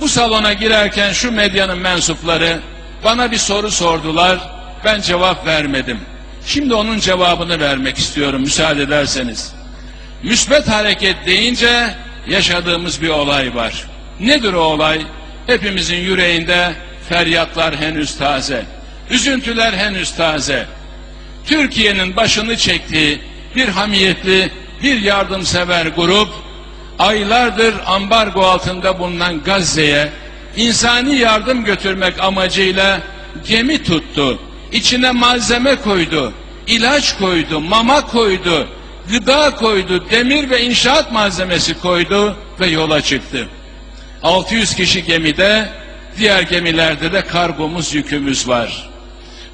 Bu salona girerken şu medyanın mensupları bana bir soru sordular. Ben cevap vermedim. Şimdi onun cevabını vermek istiyorum müsaade ederseniz. Müsbet hareket deyince yaşadığımız bir olay var. Nedir o olay? Hepimizin yüreğinde feryatlar henüz taze. Üzüntüler henüz taze. Türkiye'nin başını çektiği bir hamiyetli, bir yardımsever grup aylardır ambargo altında bulunan Gazze'ye insani yardım götürmek amacıyla gemi tuttu. İçine malzeme koydu, ilaç koydu, mama koydu, gıda koydu, demir ve inşaat malzemesi koydu ve yola çıktı. 600 kişi gemide, diğer gemilerde de kargomuz, yükümüz var.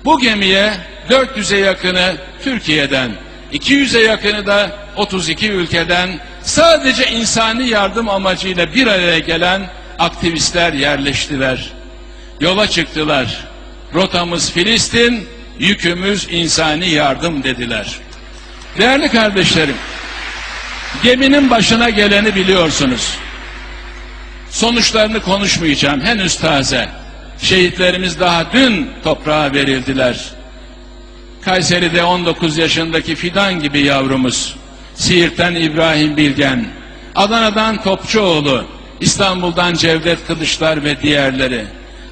Bu gemiye 400'e yakını Türkiye'den, 200'e yakını da 32 ülkeden sadece insani yardım amacıyla bir araya gelen aktivistler yerleştiler. Yola çıktılar. Rotamız Filistin, yükümüz insani yardım dediler. Değerli kardeşlerim, geminin başına geleni biliyorsunuz. Sonuçlarını konuşmayacağım, henüz taze. Şehitlerimiz daha dün toprağa verildiler. Kayseri'de 19 yaşındaki Fidan gibi yavrumuz, Siirt'ten İbrahim Bilgen, Adana'dan Topçuoğlu, İstanbul'dan Cevdet Kılıçlar ve diğerleri.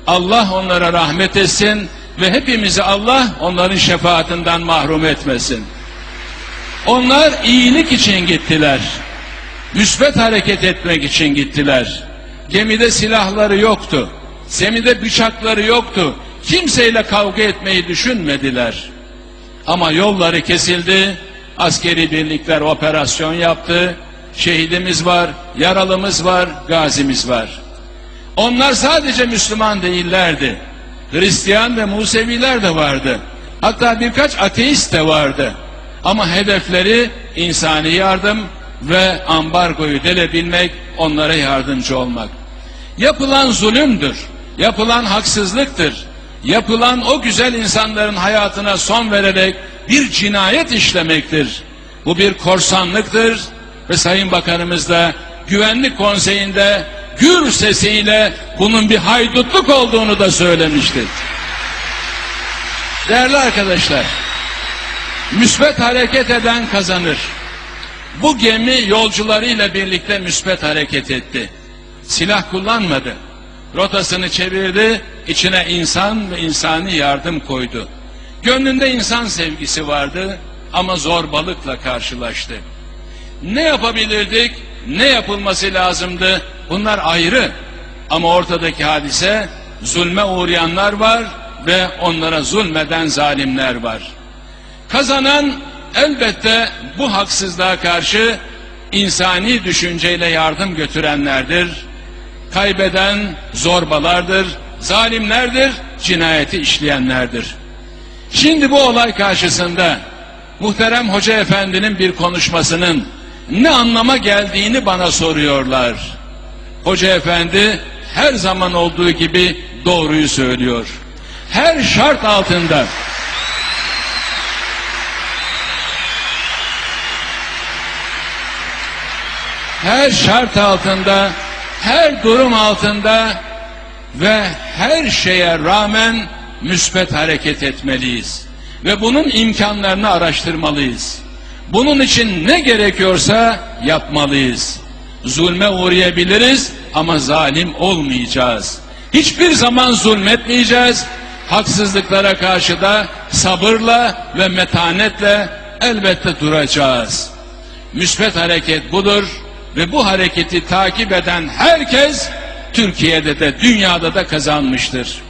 Allah onlara rahmet etsin ve hepimizi Allah onların şefaatinden mahrum etmesin. Onlar iyilik için gittiler. Müsbet hareket etmek için gittiler. Gemide silahları yoktu. Zemide bıçakları yoktu. Kimseyle kavga etmeyi düşünmediler. Ama yolları kesildi. Askeri birlikler operasyon yaptı. Şehidimiz var, yaralımız var, gazimiz var. Onlar sadece Müslüman değillerdi. Hristiyan ve Museviler de vardı. Hatta birkaç ateist de vardı. Ama hedefleri insani yardım ve ambargoyu delebilmek, onlara yardımcı olmak. Yapılan zulümdür, yapılan haksızlıktır, yapılan o güzel insanların hayatına son vererek bir cinayet işlemektir. Bu bir korsanlıktır ve Sayın Bakanımız da Güvenlik Konseyi'nde gür sesiyle bunun bir haydutluk olduğunu da söylemiştir. Değerli arkadaşlar, müsbet hareket eden kazanır. Bu gemi yolcularıyla birlikte müsbet hareket etti. Silah kullanmadı. Rotasını çevirdi, içine insan ve insani yardım koydu. Gönlünde insan sevgisi vardı ama zorbalıkla karşılaştı. Ne yapabilirdik, ne yapılması lazımdı bunlar ayrı. Ama ortadaki hadise zulme uğrayanlar var ve onlara zulmeden zalimler var. Kazanan elbette bu haksızlığa karşı insani düşünceyle yardım götürenlerdir. Kaybeden zorbalardır, zalimlerdir, cinayeti işleyenlerdir. Şimdi bu olay karşısında muhterem hoca efendinin bir konuşmasının ne anlama geldiğini bana soruyorlar. Hoca efendi her zaman olduğu gibi doğruyu söylüyor. Her şart altında her şart altında, her durum altında ve her şeye rağmen müsbet hareket etmeliyiz. Ve bunun imkanlarını araştırmalıyız. Bunun için ne gerekiyorsa yapmalıyız. Zulme uğrayabiliriz ama zalim olmayacağız. Hiçbir zaman zulmetmeyeceğiz. Haksızlıklara karşı da sabırla ve metanetle elbette duracağız. Müsbet hareket budur ve bu hareketi takip eden herkes Türkiye'de de dünyada da kazanmıştır.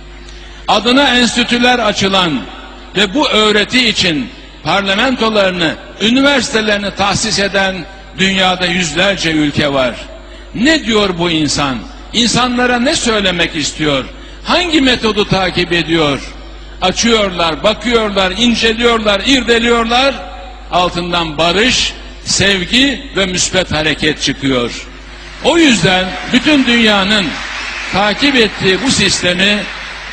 Adına enstitüler açılan ve bu öğreti için parlamentolarını, üniversitelerini tahsis eden dünyada yüzlerce ülke var. Ne diyor bu insan? İnsanlara ne söylemek istiyor? Hangi metodu takip ediyor? Açıyorlar, bakıyorlar, inceliyorlar, irdeliyorlar. Altından barış, sevgi ve müsbet hareket çıkıyor. O yüzden bütün dünyanın takip ettiği bu sistemi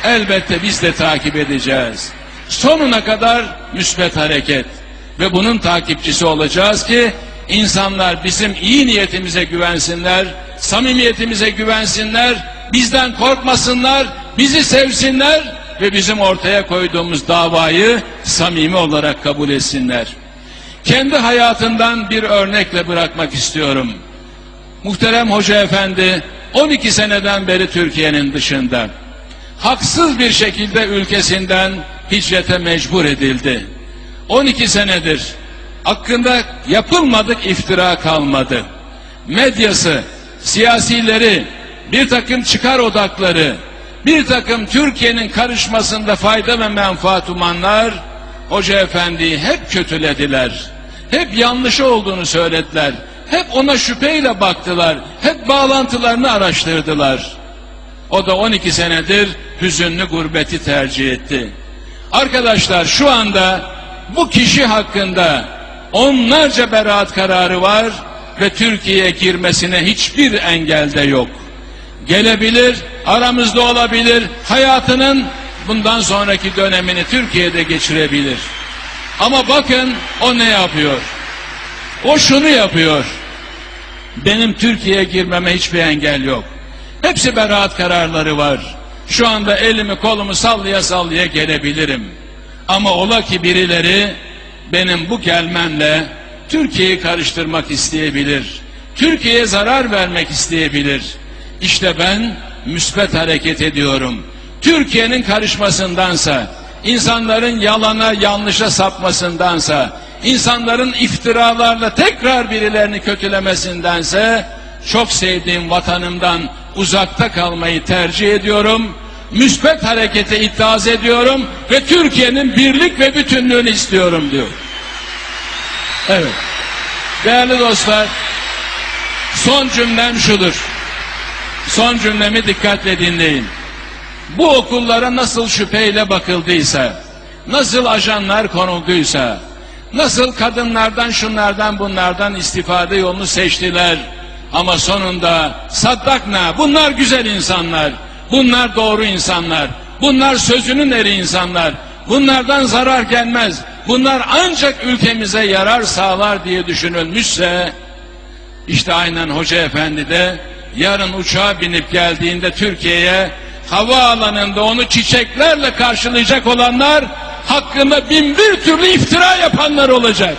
elbette biz de takip edeceğiz. Sonuna kadar müsbet hareket ve bunun takipçisi olacağız ki insanlar bizim iyi niyetimize güvensinler, samimiyetimize güvensinler bizden korkmasınlar, bizi sevsinler ve bizim ortaya koyduğumuz davayı samimi olarak kabul etsinler. Kendi hayatından bir örnekle bırakmak istiyorum. Muhterem Hoca Efendi 12 seneden beri Türkiye'nin dışında. Haksız bir şekilde ülkesinden hicrete mecbur edildi. 12 senedir hakkında yapılmadık iftira kalmadı. Medyası, siyasileri, bir takım çıkar odakları, bir takım Türkiye'nin karışmasında fayda ve menfaat umanlar Hoca Efendi'yi hep kötülediler. Hep yanlışı olduğunu söylediler. Hep ona şüpheyle baktılar. Hep bağlantılarını araştırdılar. O da 12 senedir hüzünlü gurbeti tercih etti. Arkadaşlar şu anda bu kişi hakkında onlarca beraat kararı var ve Türkiye'ye girmesine hiçbir engel de yok. Gelebilir, aramızda olabilir, hayatının bundan sonraki dönemini Türkiye'de geçirebilir. Ama bakın o ne yapıyor? O şunu yapıyor. Benim Türkiye'ye girmeme hiçbir engel yok. Hepsi beraat kararları var. Şu anda elimi kolumu sallaya sallaya gelebilirim. Ama ola ki birileri benim bu gelmemle Türkiye'yi karıştırmak isteyebilir. Türkiye'ye zarar vermek isteyebilir. İşte ben müsbet hareket ediyorum. Türkiye'nin karışmasındansa, insanların yalana yanlışa sapmasındansa, insanların iftiralarla tekrar birilerini kötülemesindense, çok sevdiğim vatanımdan uzakta kalmayı tercih ediyorum. Müsbet harekete itiraz ediyorum ve Türkiye'nin birlik ve bütünlüğünü istiyorum diyor. Evet. Değerli dostlar, son cümlem şudur. Son cümlemi dikkatle dinleyin. Bu okullara nasıl şüpheyle bakıldıysa, nasıl ajanlar konulduysa, nasıl kadınlardan şunlardan bunlardan istifade yolunu seçtiler. Ama sonunda saddakna bunlar güzel insanlar, bunlar doğru insanlar, bunlar sözünün eri insanlar, bunlardan zarar gelmez, bunlar ancak ülkemize yarar sağlar diye düşünülmüşse, işte aynen Hoca Efendi de yarın uçağa binip geldiğinde Türkiye'ye havaalanında onu çiçeklerle karşılayacak olanlar hakkında bin bir türlü iftira yapanlar olacak.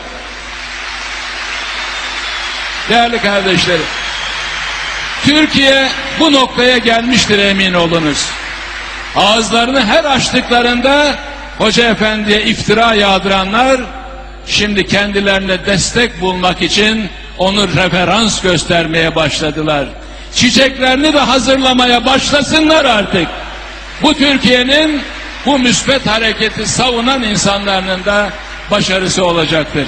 Değerli kardeşlerim, Türkiye bu noktaya gelmiştir emin olunuz. Ağızlarını her açtıklarında Hoca Efendi'ye iftira yağdıranlar şimdi kendilerine destek bulmak için onu referans göstermeye başladılar. Çiçeklerini de hazırlamaya başlasınlar artık. Bu Türkiye'nin bu müsbet hareketi savunan insanların da başarısı olacaktır.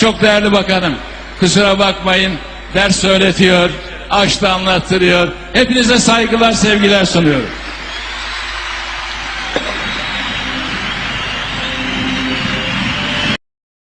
Çok değerli bakanım, kusura bakmayın, ders öğretiyor, açta anlattırıyor. Hepinize saygılar, sevgiler sunuyorum.